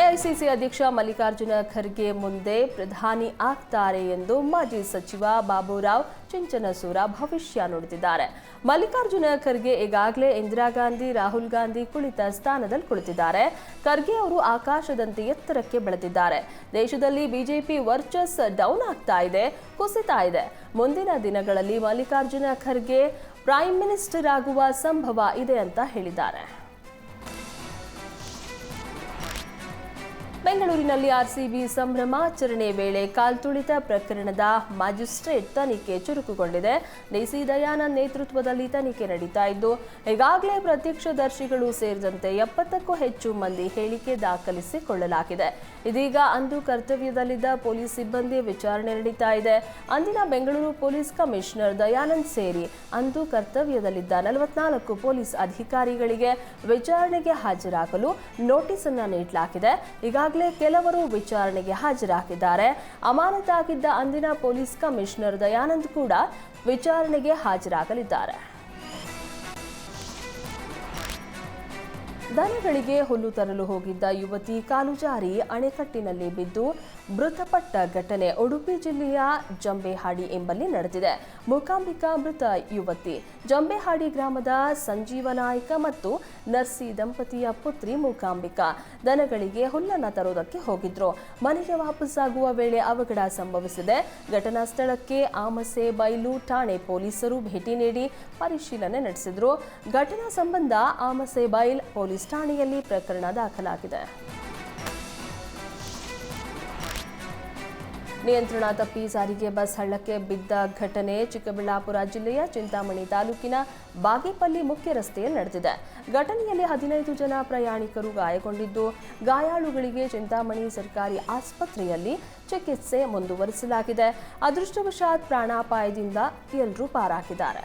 AICC ಅಧ್ಯಕ್ಷ ಮಲ್ಲಿಕಾರ್ಜುನ ಖರ್ಗೆ ಮುಂದೆ ಪ್ರಧಾನಿ ಆಗ್ತಾರೆ ಎಂದು ಮಾಜಿ ಸಚಿವ ಬಾಬುರಾವ್ ಚಿಂಚನಸೂರ ಭವಿಷ್ಯ ನುಡಿದಿದ್ದಾರೆ. ಮಲ್ಲಿಕಾರ್ಜುನ ಖರ್ಗೆ ಈಗಾಗಲೇ ಇಂದಿರಾ ಗಾಂಧಿ, ರಾಹುಲ್ ಗಾಂಧಿ ಕುಳಿತ ಸ್ಥಾನದಲ್ಲಿ ಕುಳಿತಿದ್ದಾರೆ. ಖರ್ಗೆ ಅವರು ಆಕಾಶದಂತೆ ಎತ್ತರಕ್ಕೆ ಬೆಳೆದಿದ್ದಾರೆ. ದೇಶದಲ್ಲಿ ಬಿಜೆಪಿ ವರ್ಚಸ್ ಡೌನ್ ಆಗ್ತಾ ಇದೆ, ಕುಸಿತಾ ಇದೆ. ಮುಂದಿನ ದಿನಗಳಲ್ಲಿ ಮಲ್ಲಿಕಾರ್ಜುನ ಖರ್ಗೆ ಪ್ರೈಮ್ ಮಿನಿಸ್ಟರ್ ಆಗುವ ಸಂಭವ ಇದೆ ಅಂತ ಹೇಳಿದ್ದಾರೆ. ಬೆಂಗಳೂರಿನಲ್ಲಿ ಆರ್ಸಿಬಿ ಸಂಭ್ರಮಾಚರಣೆ ವೇಳೆ ಕಾಲ್ತುಳಿತ ಪ್ರಕರಣದ ಮ್ಯಾಜಿಸ್ಟ್ರೇಟ್ ತನಿಖೆ ಚುರುಕುಗೊಂಡಿದೆ. ಡಿಸಿ ದಯಾನಂದ್ ನೇತೃತ್ವದಲ್ಲಿ ತನಿಖೆ ನಡೀತಾ ಇದ್ದು, ಈಗಾಗಲೇ ಪ್ರತ್ಯಕ್ಷದರ್ಶಿಗಳು ಸೇರಿದಂತೆ ಎಪ್ಪತ್ತಕ್ಕೂ ಹೆಚ್ಚು ಮಂದಿ ಹೇಳಿಕೆ ದಾಖಲಿಸಿಕೊಳ್ಳಲಾಗಿದೆ. ಇದೀಗ ಅಂದು ಕರ್ತವ್ಯದಲ್ಲಿದ್ದ ಪೊಲೀಸ್ ಸಿಬ್ಬಂದಿ ವಿಚಾರಣೆ ನಡೀತಾ ಇದೆ. ಅಂದಿನ ಬೆಂಗಳೂರು ಪೊಲೀಸ್ ಕಮಿಷನರ್ ದಯಾನಂದ್ ಸೇರಿ ಅಂದು ಕರ್ತವ್ಯದಲ್ಲಿದ್ದ ನಲವತ್ನಾಲ್ಕು ಪೊಲೀಸ್ ಅಧಿಕಾರಿಗಳಿಗೆ ವಿಚಾರಣೆಗೆ ಹಾಜರಾಗಲು ನೋಟಿಸ್ ಅನ್ನು ನೀಡಲಾಗಿದೆ. ಈಗಾಗಲೇ ಕೆಲವರು ವಿಚಾರಣೆಗೆ ಹಾಜರಾಗಿದ್ದಾರೆ. ಅಮಾನತಾಗಿದ್ದ ಅಂದಿನ ಪೊಲೀಸ್ ಕಮಿಷನರ್ ದಯಾನಂದ್ ಕೂಡ ವಿಚಾರಣೆಗೆ ಹಾಜರಾಗಲಿದ್ದಾರೆ. ದನಗಳಿಗೆ ಹುಲ್ಲು ತರಲು ಹೋಗಿದ್ದ ಯುವತಿ ಕಾಲು ಜಾರಿ ಅಣೆಕಟ್ಟಿನಲ್ಲಿ ಬಿದ್ದು ಮೃತಪಟ್ಟ ಘಟನೆ ಉಡುಪಿ ಜಿಲ್ಲೆಯ ಜಂಬೆಹಾಡಿ ಎಂಬಲ್ಲಿ ನಡೆದಿದೆ. ಮೂಕಾಂಬಿಕಾ ಮೃತ ಯುವತಿ ಜಂಬೆಹಾಡಿ ಗ್ರಾಮದ ಸಂಜೀವ ನಾಯ್ಕ ಮತ್ತು ನರ್ಸಿ ದಂಪತಿಯ ಪುತ್ರಿ ಮೂಕಾಂಬಿಕಾ ದನಗಳಿಗೆ ಹುಲ್ಲನ್ನು ತರುವುದಕ್ಕೆ ಹೋಗಿದ್ರು. ಮನೆಗೆ ವಾಪಸ್ಸಾಗುವ ವೇಳೆ ಅವಘಡ ಸಂಭವಿಸಿದೆ. ಘಟನಾ ಸ್ಥಳಕ್ಕೆ ಆಮಸೆ ಬೈಲು ಠಾಣೆ ಪೊಲೀಸರು ಭೇಟಿ ನೀಡಿ ಪರಿಶೀಲನೆ ನಡೆಸಿದ್ರು. ಘಟನಾ ಸಂಬಂಧ ಆಮಸೆ ಬೈಲ್ ಠಾಣೆಯಲ್ಲಿ ಪ್ರಕರಣ ದಾಖಲಾಗಿದೆ. ನಿಯಂತ್ರಣ ತಪ್ಪಿ ಸಾರಿಗೆ ಬಸ್ ಹಳ್ಳಕ್ಕೆ ಬಿದ್ದ ಘಟನೆ ಚಿಕ್ಕಬಳ್ಳಾಪುರ ಜಿಲ್ಲೆಯ ಚಿಂತಾಮಣಿ ತಾಲೂಕಿನ ಬಾಗೇಪಲ್ಲಿ ಮುಖ್ಯ ರಸ್ತೆಯಲ್ಲಿ ನಡೆದಿದೆ. ಘಟನೆಯಲ್ಲಿ ಹದಿನೈದು ಜನ ಪ್ರಯಾಣಿಕರು ಗಾಯಗೊಂಡಿದ್ದು, ಗಾಯಾಳುಗಳಿಗೆ ಚಿಂತಾಮಣಿ ಸರ್ಕಾರಿ ಆಸ್ಪತ್ರೆಯಲ್ಲಿ ಚಿಕಿತ್ಸೆ ಮುಂದುವರಿಸಲಾಗಿದೆ. ಅದೃಷ್ಟವಶಾತ್ ಪ್ರಾಣಾಪಾಯದಿಂದ ಎಲ್ಲರೂ ಪಾರಾಗಿದ್ದಾರೆ.